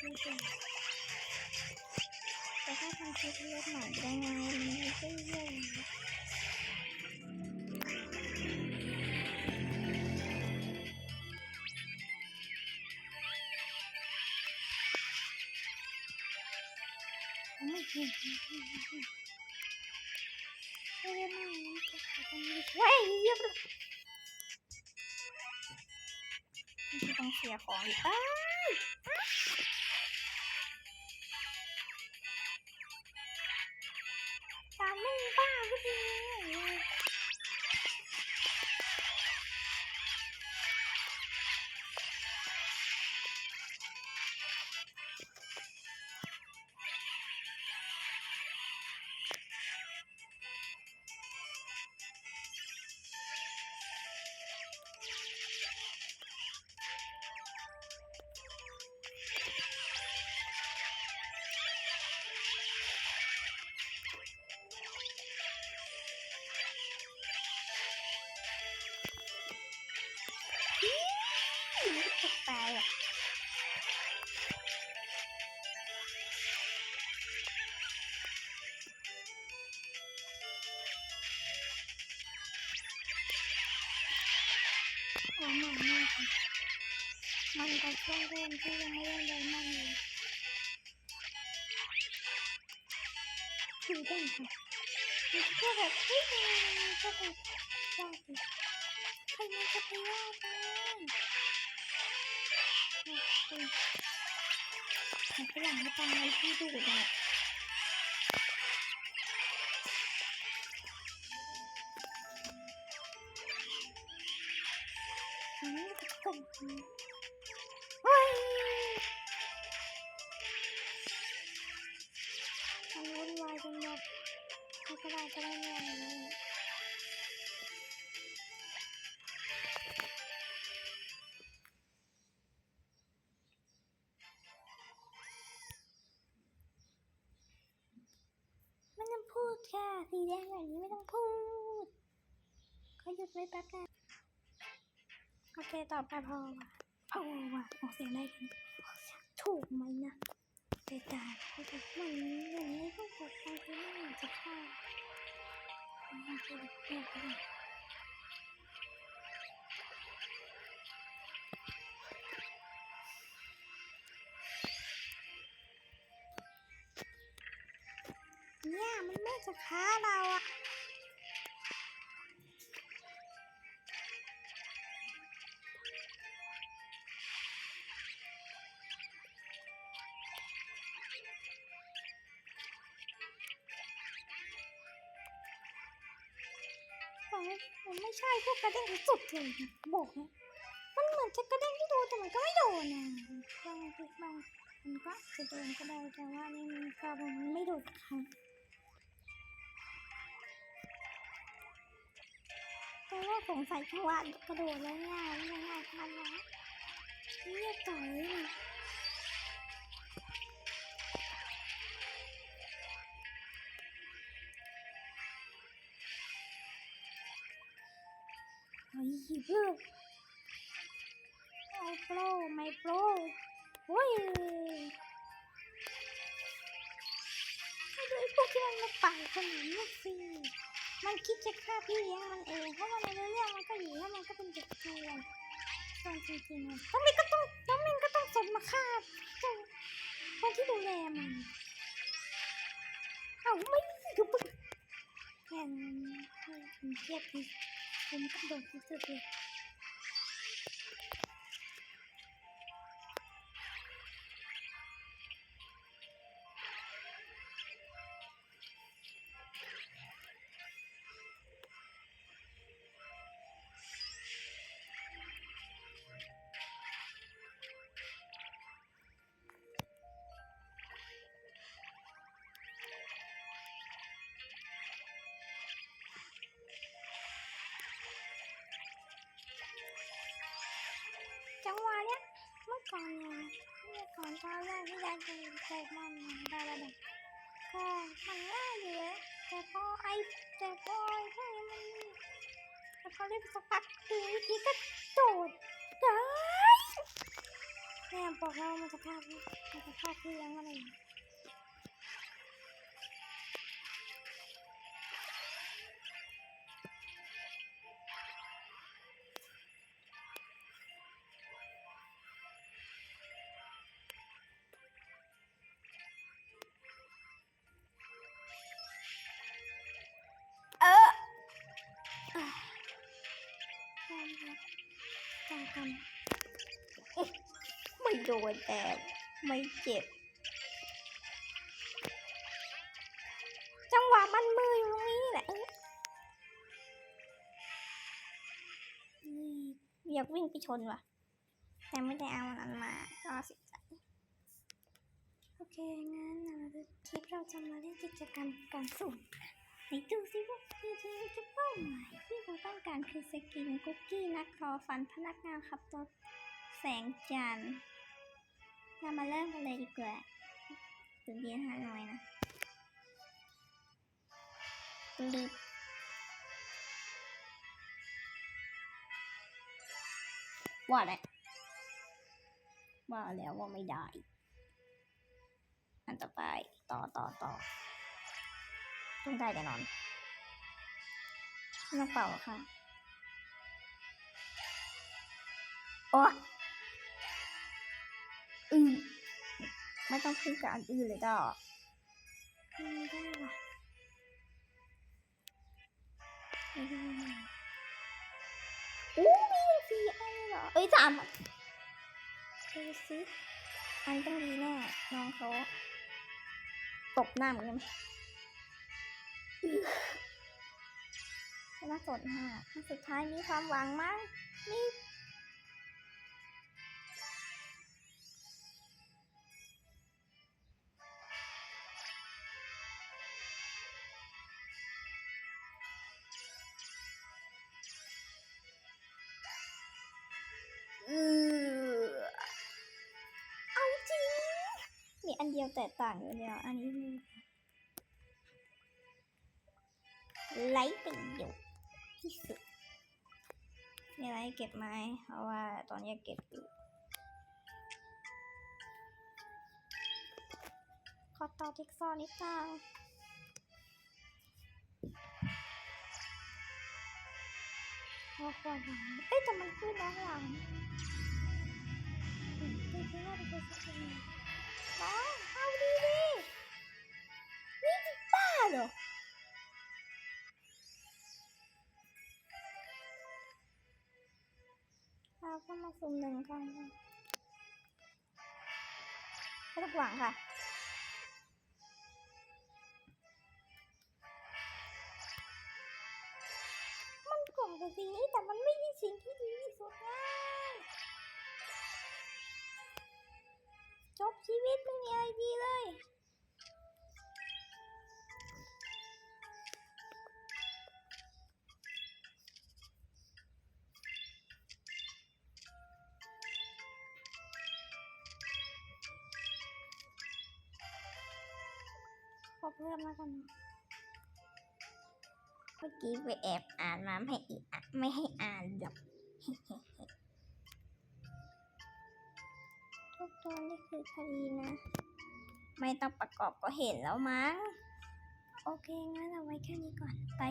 จะดีกว่าแต่ถ้าทำคลิปเล็กหน่อยได้ไงมันไม่ใช่เรื่องไม่เห็นไม่ได้นั่งนี่จะขอตรงนี้เฮ้ยเยี่ยมเลยไม่ต้องเสียของอีกอ้า โอ้มันมากค่ะมันก็ช่วงเริ่มที่ยังไม่ได้เลยมันเลยคือได้ค่ะคือแค่แบบเฮ้ยมันก็แบบยากดิใครมันจะไปยากได้โอ้โหแต่ฝรั่งไม่ตามอะไรที่ดูเลยอัน มันวุ่นวายจนแบบไม่กระดาษก็ได้เงินเลยไม่ต้องพูดค่ะ สีแดงแบบนี้ไม่ต้องพูดเขาหยุดไว้แป๊บนึง โอเคต่อไปพอว่ะพอว่ะออกเสียงได้ทีถูกไหมนะเสียดาเขาจะมันอย่างนี้ต้องกดไปที่ไม่อยากจะเข้ามันจะเรียกอะไรเนี่ยมันไม่จะค้าเราอะ ใช่พวกกระเด้งสุดเลยนะบอกนะมันเหมือนจะกระเด้งที่โดนแต่มันก็ไม่โดนนะบางทีบางมันก็จะโดนก็ได้แต่ว่านี่มันก็ไม่โดนครั้งแต่ว่าสงสัยจังหวะกระโดดแล้วเนี่ยมันยังไงทันวะเนี่ยต่อย เลยเฮ้พื่อเอาโปรไม่โปรโอ้ยไม่ดูไอ้พวกที่มันมาปั่นขนาดนี้สิมันคิดจะฆ่าพี่เลี้ยงมันเองเพราะว่าในเรื่องมันก็อยู่แล้วมันก็เป็นเด็กเกรียนส่วนจริงๆอะต้องมีก็ต้องต้องมีก็ต้องสมมาฆ่าเจ้าคนที่ดูแลมันเอ้าไม่ดูปึกแค่นั้นมันเครียดดิ ผมกร เมื่อก่อนเนี่ยเมื่อก่อนตอนที่ยายจะเตะมันได้ระดับก็มันง่ายอยู่แล้วแต่พอไอ้แต่พอไอ้พวกนี้มันแต่พอเล่นสักพักตีวิธีก็โดดได้เนี่ยบอกว่ามันจะพลาดมันจะพลาพที่ยังอะไร ตางกันไม่โดนแต่ไม่เจ็บ จังหวะมันมืออยู่ตรงนี้แหละอยากวิ่งไปชนว่ะ แต่ไม่ได้เอาอันมา ก็เสียใจ โอเค งั้นเราคลิปเราจะมาเล่นกิจกรรมการสุ่มไหนดูซิว่าคือจะจะเป้าหมายาต้องการคือสกินคุกกี้นักทอฟันพนักงานขับรถแสงจันทร์เรามาเริ่มกันเลยดีกว่าตื่นเต้นฮาหน่อยนะลึบว่าแหละว่าแล้วว่าไม่ได้ อันต่อไปต่อต่อต่อต้องได้แน่นอน ไม่ต้องเป่าหรอกค่ะ โอ้อือไม่ต้องพึ่งกับอันอื่นเลยดอกไม่ได้ว่ะไม่ได้อู้มีตั้งสี่อันเลยเหรอ เอ้ยสามอันดูสิอันต้องดีแน่น้องเขาตบหน้าเหมือนกัน อื้อไม่น่าสนฮะอันสุดท้ายมีความหวังมั้งนี่เออเอาจริง มีอันเดียวแตกต่างอยู่แล้ว อันนี้ไลท์ประโยชน์ ที่สุด มีอะไรเก็บไหมเพราะว่าตอนนี้เก็บอยู่ ขอต่อจิ๊กซอนิดเดียวพอควรหลังเอ้ยแต่มันขึ้นด้านหลัง ก็มาสุ่มหนึ่งกันค่ะไม่ต้องหวังค่ะมันกล่องเป็นสิ่งนี้แต่มันไม่ใช่สิ่งที่ดีที่สุดไงจบชีวิตไม่มีอะไรดีเลย อเพิ่มแล้วกัน เมื่อกี้ไปแอบอ่านมาไม่ให้อีกอะไม่ให้อ่านหรอกทุกตัวนี่คือคดีนะ ไม่ต้องประกอบก็เห็นแล้วมั้ง โอเคงั้นเอาไว้แค่นี้ก่อน ไป